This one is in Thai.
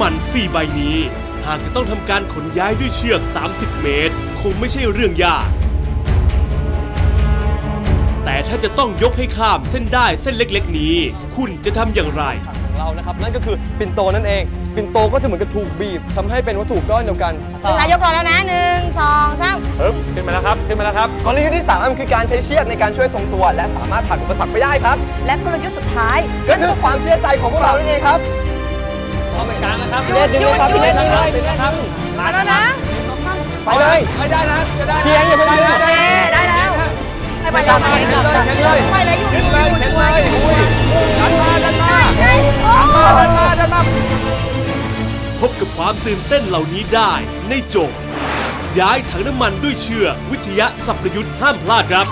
มัน 4 ใบนี้ หากจะต้องทำการขนย้ายด้วยเชือก 30 เมตร คงไม่ใช่เรื่องยาก แต่ถ้าจะต้องยกให้ข้ามเส้นได้เส้นเล็กๆ นี้ คุณจะทำอย่างไร ของเรานะครับนั่นก็คือปิ่นโตนั่นเองปิ่นโตก็จะเหมือนกับถูกบีบทำให้เป็นวัตถุก้อนเดียวกันถึงนายกรอแล้วนะหนึ่งสองสามเฮ้ยขึ้นมาแล้วครับ ขึ้นมาแล้วครับ กลยุทธ์ที่ 3 คือการใช้เชือกในการช่วยทรงตัว และสามารถผ่านอุปสรรคไปได้ครับ และกลยุทธ์สุดท้าย ก็คือความเชื่อใจของพวกเรานั่นเองครับพร้อมไป กลางนะครับหยุดหยุดหยุดเล่นเลยเล่นนะครับมาแล้วนะไปเลยไม่ได้นะจะได้เพียงอย่าเพิ่งไปหยุดได้เอ๊ะได้แล้วไปไปแล้วไปแล้วไปแล้วอยู่เข็อนยู่เลยอยู่เข็นอยู่เลยอุ้ยดันมาดันมาใช่โอ้ดันมาดันมาพบกับความตื่นเต้นเหล่านี้ได้ในโจทย์ย้ายถังน้ำมันด้วยเชือกวิทยาสัพพยุทธ์ห้ามพลาดครับ